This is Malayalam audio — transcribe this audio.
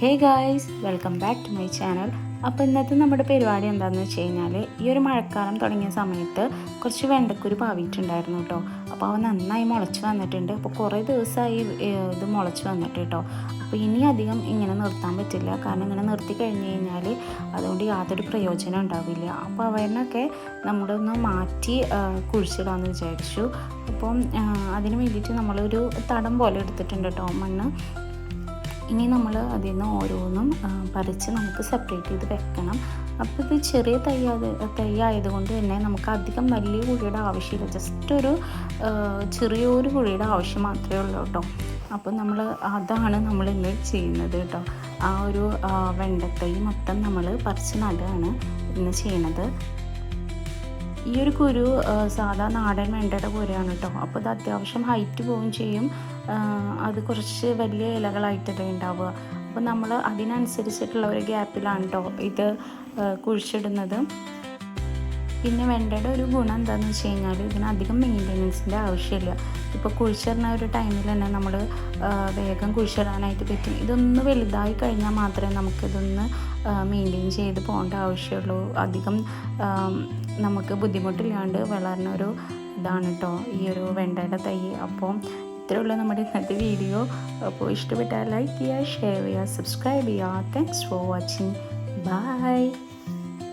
Hey guys welcome back to my channel അപ്പോൾ ഇന്നത്തെ നമ്മുടെ പരിപാടി എന്താണെന്ന് വെച്ച് കഴിഞ്ഞാൽ ഈ ഒരു മഴക്കാലം തുടങ്ങിയ സമയത്ത് കുറച്ച് വെണ്ടക്കുരു പാവിയിട്ടുണ്ടായിരുന്നു കേട്ടോ അപ്പോൾ അവ നന്നായി മുളച്ച് വന്നിട്ടുണ്ട്. അപ്പോൾ കുറേ ദിവസമായി ഇത് മുളച്ച് വന്നിട്ട് കേട്ടോ അപ്പോൾ ഇനി അധികം ഇങ്ങനെ നിർത്താൻ പറ്റില്ല. കാരണം ഇങ്ങനെ നിർത്തി കഴിഞ്ഞ് കഴിഞ്ഞാൽ അതുകൊണ്ട് യാതൊരു പ്രയോജനം ഉണ്ടാവില്ല. അപ്പോൾ അവനൊക്കെ നമ്മളൊന്ന് മാറ്റി കുഴിച്ചിടാമെന്ന് വിചാരിച്ചു. അപ്പം അതിന് വേണ്ടിയിട്ട് നമ്മളൊരു തടം പോലെ എടുത്തിട്ടുണ്ട് കേട്ടോ മണ്ണ്. ഇനി നമ്മൾ അതിൽ നിന്ന് ഓരോന്നും പറിച്ച് നമുക്ക് സെപ്പറേറ്റ് ചെയ്ത് വെക്കണം. അപ്പോൾ ഇത് ചെറിയ തൈ തയ്യായതുകൊണ്ട് തന്നെ നമുക്ക് അധികം വലിയ കുഴിയുടെ ആവശ്യമില്ല. ജസ്റ്റ് ഒരു ചെറിയൊരു കുഴിയുടെ ആവശ്യം മാത്രമേ ഉള്ളൂ കേട്ടോ. അപ്പോൾ നമ്മൾ അതാണ് നമ്മൾ ഇന്ന് ചെയ്യുന്നത് കേട്ടോ. ആ ഒരു വെണ്ടത്തൈ മൊത്തം നമ്മൾ പറിച്ച് നടുകയാണ് ഇന്ന് ചെയ്യണത് ഈ ഒരു കുരു സാധാ നാടൻ വെണ്ടയുടെ കുരുയാണ് കേട്ടോ അപ്പോൾ ഇത് അത്യാവശ്യം ഹൈറ്റ് പോവുകയും ചെയ്യും. അത് കുറച്ച് വലിയ ഇലകളായിട്ടല്ലേ ഉണ്ടാവുക. അപ്പോൾ നമ്മൾ അതിനനുസരിച്ചിട്ടുള്ള ഒരു ഗ്യാപ്പിലാണ് കേട്ടോ ഇത് കുഴിച്ചിടുന്നത്. പിന്നെ വെണ്ടയുടെ ഒരു ഗുണം എന്താണെന്ന് വെച്ച് കഴിഞ്ഞാൽ ഇതിന് അധികം മെയിന്റെനൻസിന്റെ ആവശ്യമില്ല. ഇപ്പോൾ കുഴിച്ചിടുന്ന ഒരു ടൈമിൽ തന്നെ നമ്മൾ വേഗം കുഴിച്ചിടാനായിട്ട് പറ്റും. ഇതൊന്ന് വലുതായി കഴിഞ്ഞാൽ മാത്രമേ നമുക്കിതൊന്ന് മെയിന്റെയിൻ ചെയ്ത് പോകേണ്ട ആവശ്യമുള്ളൂ. അധികം നമുക്ക് ബുദ്ധിമുട്ടില്ലാണ്ട് വളർന്ന ഒരു ഇതാണ് കേട്ടോ ഈ ഒരു വെണ്ടയുടെ തൈ. അപ്പോൾ ഇത്രയുള്ള നമ്മുടെ ഇന്നത്തെ വീഡിയോ. അപ്പോൾ ഇഷ്ടപ്പെട്ടാൽ ലൈക്ക് ചെയ്യുക ഷെയർ ചെയ്യുക സബ്സ്ക്രൈബ് ചെയ്യുക. Thanks for watching bye